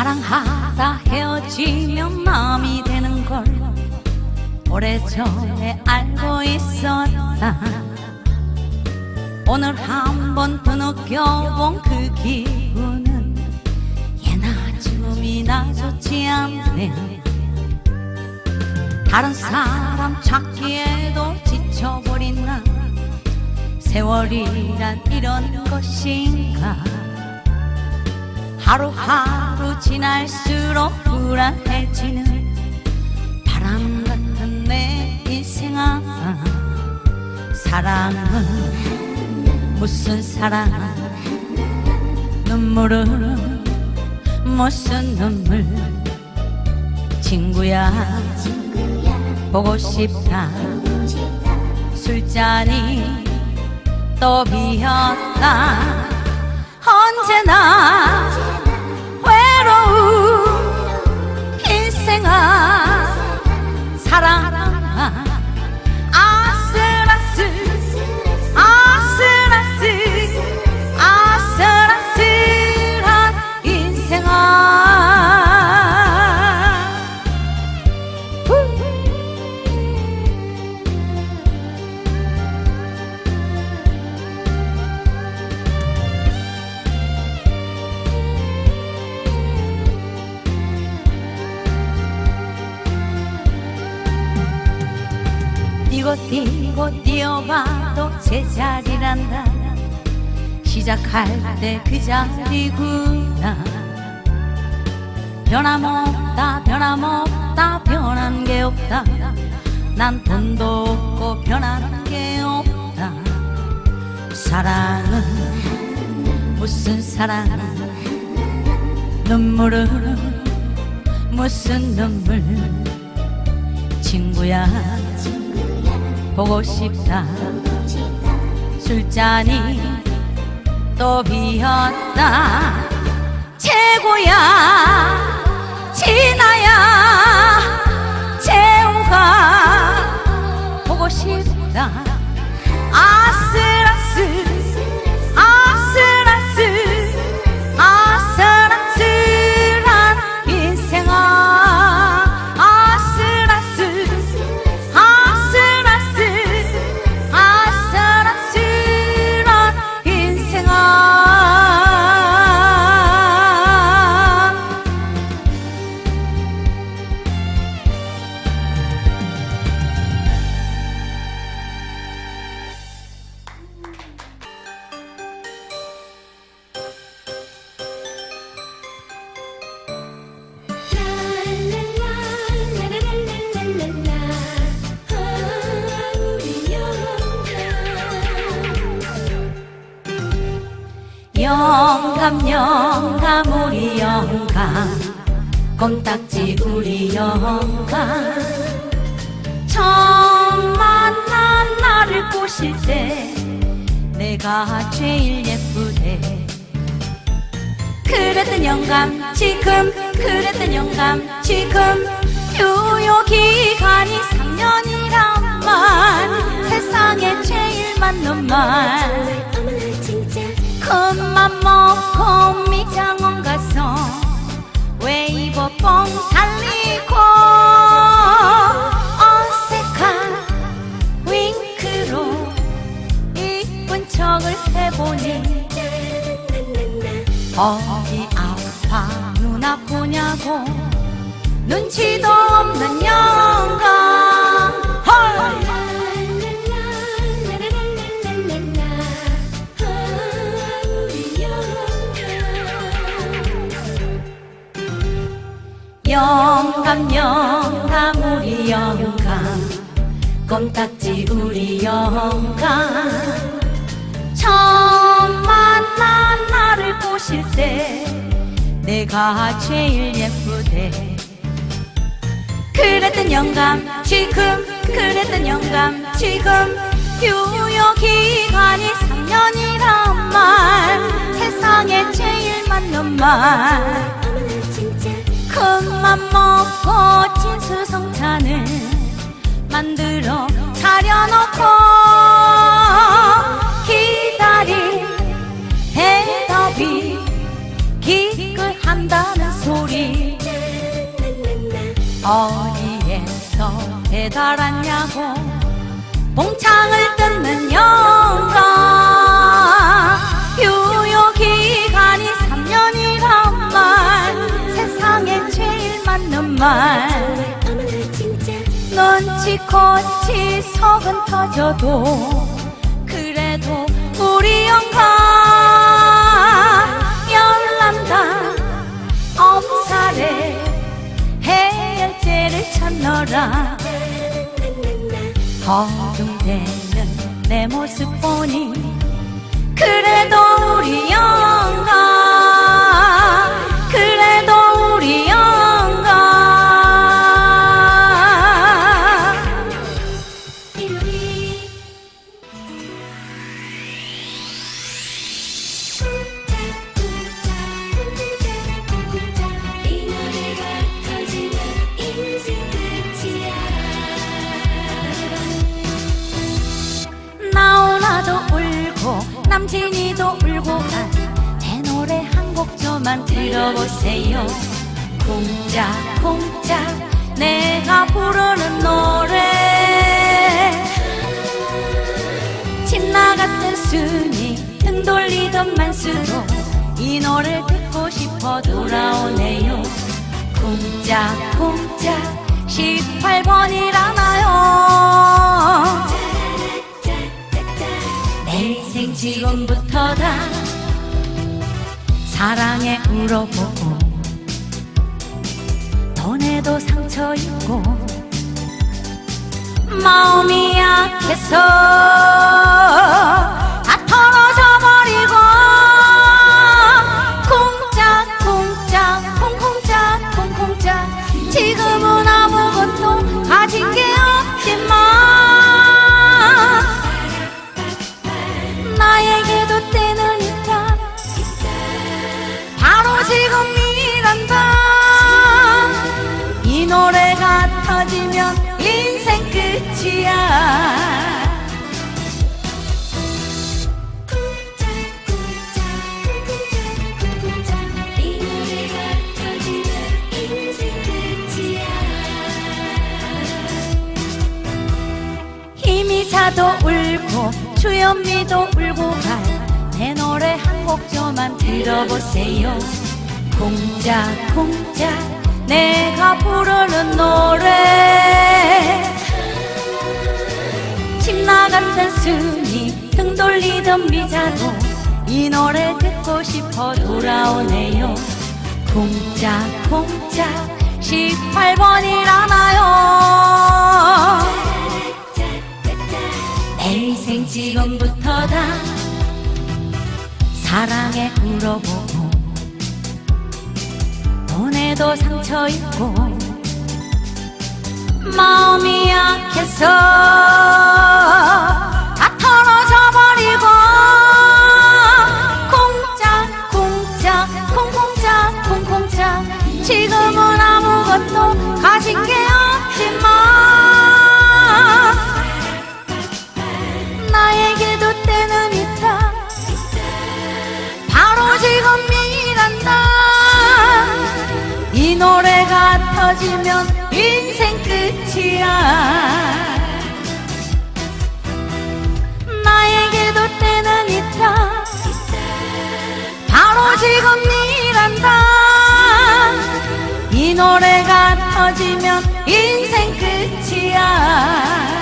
사랑하다 헤어지면 마음이 되는 걸 오래전에 알고 있었다. 오늘 한번 더 느껴본 그 기분은 예나 지금이나 좋지 않네. 다른 사람 찾기에도 지쳐버린 나. 세월이란 이런 것인가 하루하루 지날수록 불안해지는 바람 같은 내 인생아 사랑은 무슨 사랑 눈물은 무슨 눈물? 친구야 보고 싶다. 술잔이 또 비었다. 언제나 사랑 뛰고 뛰고 뛰어봐도 제자리란다. 시작할 때 그 자리구나. 변함없다 변함없다. 변한 게 없다. 난 돈도 없고 변한 게 없다. 사랑은 무슨 사랑? 눈물은 무슨 눈물? 친구야 보고 싶다. 술잔이 또 비었다. 최고야. 진아야. 재우가 보고 싶다. 아슬아슬 영감 영감 우리 영감 껌딱지 우리 영감 처음 만난 나를 꼬실 때 내가 제일 예쁘대 그랬던 영감 지금 그랬던 영감 지금 유효 기간이 3년이란 말 세상에 제일 맞는 말 먹고 미장원 가서 웨이버 뽕 살리고 어색한 윙크로 이쁜 척을 해보니 어디 아파 눈 아프냐고 눈치도 없는 영감 영감 영감 우리 영감. 껌딱지 우리 영감. 처음 만난 나를 꼬실 때 내가 제일 예쁘대. 그랬던 영감 지금 그랬던 영감 지금 유효 기간이 3년이란 말. 세상에 제일 맞는 말. 큰 멋진 수성찬을 만들어 차려놓고 기다린 대답이 기끌한다는 소리. 어디에서 배달았냐고. 봉창을 뜯는 영광. 맞는 말. 눈치코치 속은 터져도 그래도 우리 영감 열난다. 엄살에 해열제를 쳤노라 걱정되는 내 모습 보니 남진이도 울고 한내 노래 한곡 좀만 들어보세요. 쿵짝쿵짝 내가 부르는 노래. 신나갔던 순이 등 돌리던 만수도 이 노래를 듣고 싶어 돌아오네요. 쿵짝쿵짝 18번이라나 지금부터 다 사랑에 울어보고 돈에도 상처 있고 마음이 약 끝이야. 희미사도 울고 주현미도 울고 갈내 노래 한곡 좀만 들어보세요. 쿵짝쿵짝 내가 부르는 노래 집 나갔던 순이 등 돌리던 미자도 이 노래 듣고 싶어 돌아오네요. 쿵짝쿵짝 18번이라나요? 내 인생 지금부터 다. 사랑에 울어보고 돈에도 상처 있고 마음이 약해서 터지면 인생 끝이야. 나에게도 때는 있다. 바로 지금 이란다. 이 노래가 터지면 인생 끝이야